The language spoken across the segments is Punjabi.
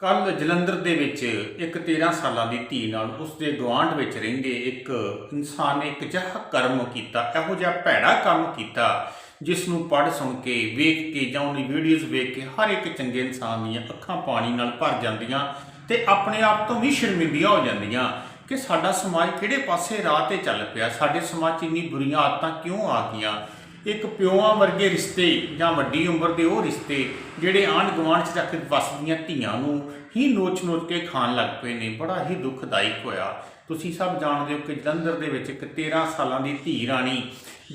ਕੱਲ ਜਲੰਧਰ ਦੇ ਵਿੱਚ ਇੱਕ 13 ਸਾਲਾਂ ਦੀ ਧੀ ਨਾਲ ਉਸ ਦੇ ਗੁਆਂਢ ਵਿੱਚ ਰਹਿੰਦੇ ਇੱਕ ਇਨਸਾਨ ਨੇ ਇੱਕ ਅਜਿਹਾ ਕਰਮ ਕੀਤਾ, ਇਹੋ ਜਿਹਾ ਭੈੜਾ ਕੰਮ ਕੀਤਾ ਜਿਸ ਨੂੰ ਪੜ੍ਹ ਸੁਣ ਕੇ, ਵੇਖ ਕੇ ਜਾਂ ਉਹਦੀ ਵੀਡੀਓਜ਼ ਵੇਖ ਕੇ ਹਰ ਇੱਕ ਚੰਗੇ ਇਨਸਾਨ ਦੀਆਂ ਅੱਖਾਂ ਪਾਣੀ ਨਾਲ ਭਰ ਜਾਂਦੀਆਂ ਤੇ ਆਪਣੇ ਆਪ ਤੋਂ ਵੀ ਸ਼ਰਮਿੰਦੀਆਂ ਹੋ ਜਾਂਦੀਆਂ ਕਿ ਸਾਡਾ ਸਮਾਜ ਕਿਹੜੇ ਪਾਸੇ ਰਾਹ ਤੇ ਚੱਲ ਪਿਆ, ਸਾਡੇ ਸਮਾਜ 'ਚ ਇੰਨੀ ਬੁਰੀਆਂ ਆਦਤਾਂ ਕਿਉਂ ਆ ਗਈਆਂ? ਇੱਕ ਪਿਓਆਂ ਵਰਗੇ ਰਿਸ਼ਤੇ ਜਾਂ ਵੱਡੀ ਉਮਰ ਦੇ ਉਹ ਰਿਸ਼ਤੇ ਜਿਹੜੇ ਆਂਢ ਗੁਆਂਢ 'ਚ ਰੱਖ ਵਸਦੀਆਂ ਧੀਆਂ ਨੂੰ ਹੀ ਨੋਚ-ਨੋਚ ਕੇ ਖਾਣ ਲੱਗ ਪਏ ਨੇ, ਬੜਾ ਹੀ ਦੁਖਦਾਇਕ ਹੋਇਆ। ਤੁਸੀਂ ਸਭ ਜਾਣਦੇ ਹੋ ਕਿ ਜਲੰਧਰ ਦੇ ਵਿੱਚ ਇੱਕ 13 ਸਾਲਾਂ ਦੀ ਧੀ ਰਾਣੀ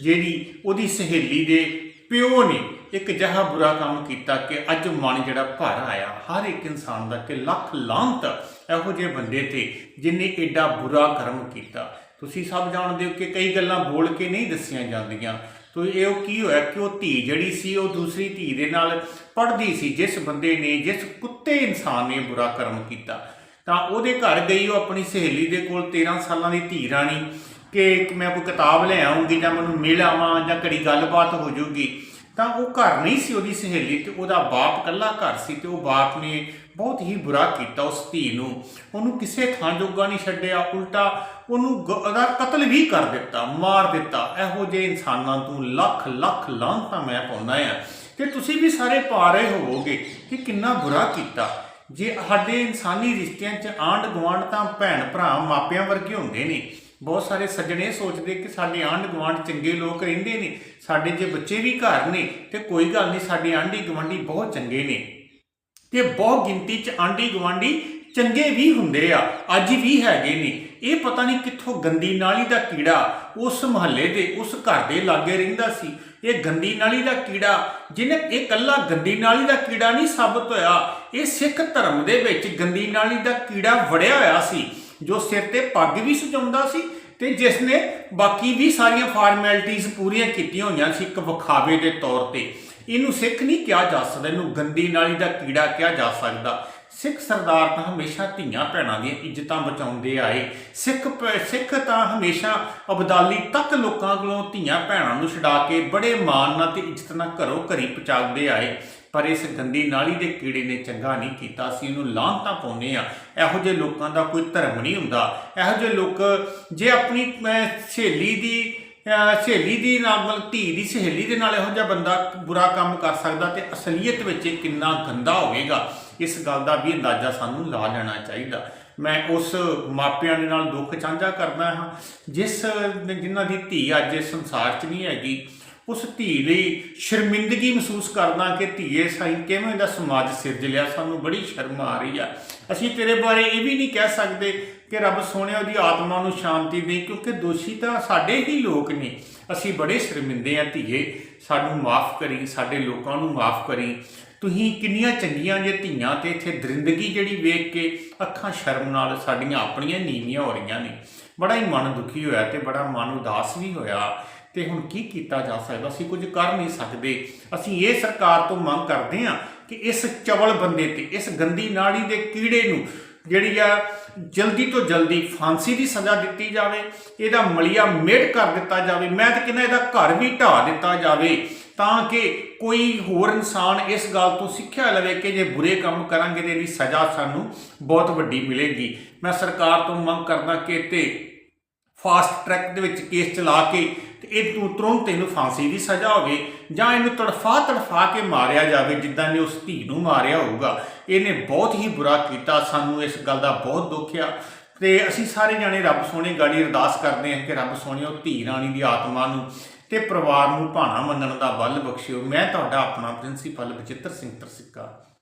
ਜਿਹੜੀ ਉਹਦੀ ਸਹੇਲੀ ਦੇ ਪਿਓ ਨੇ ਇੱਕ ਜਹਾ ਬੁਰਾ ਕੰਮ ਕੀਤਾ ਕਿ ਅੱਜ ਮਨ ਜਿਹੜਾ ਭਰ ਆਇਆ। ਹਰ ਇੱਕ ਇਨਸਾਨ ਦਾ ਕਿ ਲੱਖ ਲਾਂਤ ਇਹੋ ਜਿਹੇ ਬੰਦੇ ਤੇ ਜਿਨੇ ਐਡਾ ਬੁਰਾ ਕਰਮ ਕੀਤਾ। ਤੁਸੀਂ ਸਭ ਜਾਣਦੇ ਹੋ ਕਿ ਕਈ ਗੱਲਾਂ ਬੋਲ ਕੇ ਨਹੀਂ ਦੱਸੀਆਂ ਜਾਂਦੀਆਂ। ਤੋ ਇਹ ਉਹ ਕੀ ਹੋਇਆ ਕਿ ਉਹ ਧੀ ਜਿਹੜੀ ਸੀ, ਉਹ ਦੂਸਰੀ ਧੀ ਦੇ ਨਾਲ ਪੜਦੀ ਸੀ, ਜਿਸ ਬੰਦੇ ਨੇ, ਜਿਸ ਕੁੱਤੇ ਇਨਸਾਨ ਨੇ ਬੁਰਾ ਕਰਮ ਕੀਤਾ। ਤਾਂ ਉਹਦੇ ਘਰ ਗਈ, ਉਹ ਆਪਣੀ ਸਹੇਲੀ ਦੇ ਕੋਲ 13 ਸਾਲਾਂ ਦੀ ਧੀ ਰਾਣੀ ਕਿ ਮੈਂ ਕੋਈ ਕਿਤਾਬ ਲੈ ਆਉਂਗੀ ਜਾਂ ਮੈਨੂੰ ਮਿਲ ਆਵਾਂ ਜਾਂ ਘੜੀ ਗੱਲਬਾਤ ਹੋ ਜਾਊਗੀ ਤਾਂ ਉਹ ਘਰ ਨਹੀਂ ਸੀ ਉਹਦੀ ਸਹੇਲੀ ਤੇ ਉਹਦਾ ਬਾਪ ਇਕੱਲਾ ਘਰ ਸੀ ਤੇ ਉਹ ਬਾਪ ਨੇ ਬਹੁਤ ਹੀ ਬੁਰਾ ਕੀਤਾ ਉਸ ਧੀ ਨੂੰ। ਉਹਨੂੰ ਕਿਸੇ ਥਾਂ ਜੋਗਾ ਨਹੀਂ ਛੱਡਿਆ, ਉਲਟਾ ਉਹਨੂੰ ਗ- ਉਹਦਾ ਕਤਲ ਵੀ ਕਰ ਦਿੱਤਾ, ਮਾਰ ਦਿੱਤਾ। ਇਹੋ ਜਿਹੇ ਇਨਸਾਨਾਂ ਤੋਂ ਲੱਖ ਲੱਖ ਲਾਂਤਾਂ ਮੈਂ ਪਾਉਂਦਾ ਆ ਤੇ ਤੁਸੀਂ ਵੀ ਸਾਰੇ ਪਾ ਰਹੇ ਹੋਵੋਗੇ ਕਿ ਕਿੰਨਾ ਬੁਰਾ ਕੀਤਾ। ਜੇ ਸਾਡੇ ਇਨਸਾਨੀ ਰਿਸ਼ਤਿਆਂ 'ਚ ਆਂਢ ਗੁਆਂਢ ਤਾਂ ਭੈਣ, ਭਰਾ, ਮਾਪਿਆਂ ਵਰਗੇ ਹੁੰਦੇ ਨੇ। ਬਹੁਤ ਸਾਰੇ ਸੱਜਣੇ ਸੋਚਦੇ ਕਿ ਸਾਡੇ ਆਂਢ ਗੁਆਂਢ ਚੰਗੇ ਲੋਕ ਰਹਿੰਦੇ ਨੇ। ਸਾਡੇ ਜੇ ਬੱਚੇ ਵੀ ਘਰ ਨੇ, ਤੇ ਕੋਈ ਗੱਲ ਨਹੀਂ, ਸਾਡੇ ਆਂਢੀ ਗੁਆਂਢੀ ਬਹੁਤ ਚੰਗੇ ਨੇ। ਤੇ ਬਹੁਤ ਗਿਣਤੀ ਚ ਆਂਢੀ ਗੁਆਂਢੀ ਚੰਗੇ ਵੀ ਹੁੰਦੇ ਆ, ਅੱਜ ਵੀ ਹੈਗੇ ਨੇ। ਇਹ ਪਤਾ ਨਹੀਂ ਕਿੱਥੋਂ ਗੰਦੀ ਨਾਲੀ ਦਾ ਕੀੜਾ ਉਸ ਮਹੱਲੇ ਦੇ, ਉਸ ਘਰ ਦੇ ਲਾਗੇ ਰਹਿੰਦਾ ਸੀ। ਇਹ ਗੰਦੀ ਨਾਲੀ ਦਾ ਕੀੜਾ, ਜਿਹਨੇ ਇਹ ਕੱਲਾ ਗੰਦੀ ਨਾਲੀ ਦਾ ਕੀੜਾ ਨਹੀਂ ਸਾਬਤ ਹੋਇਆ, ਇਹ ਸਿੱਖ ਧਰਮ ਦੇ ਵਿੱਚ ਗੰਦੀ ਨਾਲੀ ਦਾ ਕੀੜਾ ਵੜਿਆ ਹੋਇਆ ਸੀ, ਜੋ ਸਿਰ ਤੇ ਪੱਗ ਵੀ ਸਜਾਉਂਦਾ ਸੀ ਤੇ ਜਿਸ ਨੇ ਬਾਕੀ ਵੀ ਸਾਰੀਆਂ ਫਾਰਮੈਲਿਟੀਆਂ ਪੂਰੀਆਂ ਕੀਤੀਆਂ ਹੋਈਆਂ ਸੀ ਇੱਕ ਵਿਖਾਵੇ ਦੇ ਤੌਰ ਤੇ। ਇਹਨੂੰ ਸਿੱਖ ਨਹੀਂ ਕਿਹਾ ਜਾ ਸਕਦਾ, ਇਹਨੂੰ ਗੰਦੀ ਨਾਲੀ ਦਾ ਕੀੜਾ ਕਿਹਾ ਜਾ ਸਕਦਾ। ਸਿੱਖ ਸਰਦਾਰ ਤਾਂ ਹਮੇਸ਼ਾ ਧੀਆਂ ਭੈਣਾਂ ਦੀਆਂ ਇੱਜ਼ਤਾਂ ਬਚਾਉਂਦੇ ਆਏ। ਸਿੱਖ ਪ- ਸਿੱਖ ਤਾਂ ਹਮੇਸ਼ਾ ਅਬਦਾਲੀ ਤੱਕ ਲੋਕਾਂ ਕੋਲੋਂ ਧੀਆਂ ਭੈਣਾਂ ਨੂੰ ਛਡਾ ਕੇ ਬੜੇ ਮਾਣ ਨਾਲ ਤੇ ਇੱਜ਼ਤ ਨਾਲ ਘਰੋਂ ਘਰੀ ਪਹੁੰਚਾਉਂਦੇ ਆਏ। ਪਰ ਇਸ ਗੰਦੀ ਨਾਲੀ ਦੇ ਕੀੜੇ ਨੇ ਚੰਗਾ ਨਹੀਂ ਕੀਤਾ ਸੀ ਇਹਨੂੰ ਲਾਂਤਾਂ ਪਾਉਂਦੇ ਆ ਇਹੋ ਜਿਹੇ ਲੋਕਾਂ ਦਾ ਕੋਈ ਧਰਮ ਨਹੀਂ ਹੁੰਦਾ। ਇਹੋ ਜਿਹੇ ਲੋਕ ਜੇ ਆਪਣੀ ਸਹੇਲੀ ਦੀ ਸਹੇਲੀ ਦੀ ਨਾਲ ਮਤਲਬ ਧੀ ਦੀ ਸਹੇਲੀ ਦੇ ਨਾਲ ਇਹੋ ਜਿਹਾ ਬੰਦਾ ਬੁਰਾ ਕੰਮ ਕਰ ਸਕਦਾ ਤੇ ਅਸਲੀਅਤ ਵਿੱਚ ਇਹ ਕਿੰਨਾ ਗੰਦਾ ਹੋਵੇਗਾ, ਇਸ ਗੱਲ ਦਾ ਵੀ ਅੰਦਾਜ਼ਾ ਸਾਨੂੰ ਲਾ ਲੈਣਾ ਚਾਹੀਦਾ। ਮੈਂ ਉਸ ਮਾਪਿਆਂ ਦੇ ਨਾਲ ਦੁੱਖ ਸਾਂਝਾ ਕਰਦਾ ਹਾਂ, ਜਿਸ ਜਿਨ੍ਹਾਂ ਦੀ ਧੀ ਅੱਜ ਇਸ ਸੰਸਾਰ 'ਚ ਨਹੀਂ ਹੈਗੀ, ਉਸ ਧੀ ਲਈ ਸ਼ਰਮਿੰਦਗੀ ਮਹਿਸੂਸ ਕਰਦਾ ਕਿ ਧੀਏ ਸਾਈ ਕਿਵੇਂ ਦਾ ਸਮਾਜ ਸਿਰਜ ਲਿਆ, ਸਾਨੂੰ ਬੜੀ ਸ਼ਰਮ ਆ ਰਹੀ ਆ। ਅਸੀਂ ਤੇਰੇ ਬਾਰੇ ਇਹ ਵੀ ਨਹੀਂ ਕਹਿ ਸਕਦੇ ਕਿ ਰੱਬ ਸੋਹਣਿਆ ਉਹਦੀ ਆਤਮਾ ਨੂੰ ਸ਼ਾਂਤੀ ਦੇ ਕਿਉਂਕਿ ਦੋਸ਼ੀ ਤਾਂ ਸਾਡੇ ਹੀ ਲੋਕ ਨੇ। ਅਸੀਂ ਬੜੇ ਸ਼ਰਮਿੰਦੇ ਆ ਧੀਏ। ਸਾਨੂੰ ਮਾਫ ਕਰੀ, ਸਾਡੇ ਲੋਕਾਂ ਨੂੰ ਮਾਫ ਕਰੀ। ਤੁਸੀਂ ਕਿੰਨੀਆਂ ਚੰਗੀਆਂ ਜੇ ਧੀਆਂ ਤੇ ਇੱਥੇ ਦਰਿੰਦਗੀ ਜਿਹੜੀ ਵੇਖ ਕੇ ਅੱਖਾਂ ਸ਼ਰਮ ਨਾਲ ਸਾਡੀਆਂ ਆਪਣੀਆਂ ਨੀਵੀਆਂ ਹੋ ਰਹੀਆਂ ਨੇ। ਬੜਾ ਹੀ ਮਨ ਦੁਖੀ ਹੋਇਆ ਤੇ ਬੜਾ ਮਨ ਉਦਾਸ ਵੀ ਹੋਇਆ। ਤੇ ਹੁਣ ਕੀ ਕੀਤਾ ਜਾ ਸਕਦਾ? ਅਸੀਂ ਕੁਝ ਕਰ ਨਹੀਂ ਸਕਦੇ। ਅਸੀਂ ਇਹ ਸਰਕਾਰ ਤੋਂ ਮੰਗ ਕਰਦੇ ਹਾਂ ਕਿ ਇਸ ਚਵਲ ਬੰਦੇ ਤੇ, ਇਸ ਗੰਦੀ ਨਾੜੀ ਦੇ ਕੀੜੇ ਨੂੰ, ਜਿਹੜੀ ਆ ਜਲਦੀ ਤੋਂ ਜਲਦੀ ਫਾਂਸੀ ਦੀ ਸਜ਼ਾ ਦਿੱਤੀ ਜਾਵੇ, ਇਹਦਾ ਮਲੀਆ ਮੇਟ ਕਰ ਦਿੱਤਾ ਜਾਵੇ, ਮੈਂ ਤਾਂ ਕਹਿੰਦਾ ਇਹਦਾ ਘਰ ਵੀ ਢਾ ਦਿੱਤਾ ਜਾਵੇ, ਤਾਂ ਕਿ ਕੋਈ ਹੋਰ ਇਨਸਾਨ ਇਸ ਗੱਲ ਤੋਂ ਸਿੱਖਿਆ ਲਵੇ ਕਿ ਜੇ ਬੁਰੇ ਕੰਮ ਕਰਾਂਗੇ ਤੇ ਇਹਦੀ ਸਜ਼ਾ ਸਾਨੂੰ ਬਹੁਤ ਵੱਡੀ ਮਿਲੇਗੀ। ਮੈਂ ਸਰਕਾਰ ਤੋਂ ਮੰਗ ਕਰਦਾ ਕਿ ਤੇ ਫਾਸਟ ਟਰੈਕ ਦੇ ਵਿੱਚ ਕੇਸ ਚਲਾ ਕੇ ਤੇ ਇਹ ਤੋਂ ਤੁਰੰਤ ਇਹਨੂੰ ਫਾਂਸੀ ਦੀ ਸਜ਼ਾ ਹੋਵੇ ਜਾਂ ਇਹਨੂੰ ਤੜਫਾ ਤੜਫਾ ਕੇ ਮਾਰਿਆ ਜਾਵੇ, ਜਿੱਦਾਂ ਨੇ ਉਸ ਧੀ ਨੂੰ ਮਾਰਿਆ ਹੋਊਗਾ। ਇਹਨੇ ਬਹੁਤ ਹੀ ਬੁਰਾ ਕੀਤਾ, ਸਾਨੂੰ ਇਸ ਗੱਲ ਦਾ ਬਹੁਤ ਦੁੱਖ ਆ। ਤੇ ਅਸੀਂ ਸਾਰੇ ਜਾਣੇ ਰੱਬ ਸੋਹਣੇ ਗਾੜੀ ਅਰਦਾਸ ਕਰਦੇ ਹਾਂ ਕਿ ਰੱਬ ਸੋਹਣੇ ਉਹ ਧੀ ਰਾਣੀ ਦੀ ਆਤਮਾ ਨੂੰ ਤੇ ਪਰਿਵਾਰ ਨੂੰ ਭਾਣਾ ਮੰਨਣ ਦਾ ਬਲ ਬਖਸ਼ਿਓ। ਮੈਂ ਤੁਹਾਡਾ ਆਪਣਾ ਪ੍ਰਿੰਸੀਪਲ ਬਚਿੱਤਰ ਸਿੰਘ ਤਰਸਿੱਕਾ।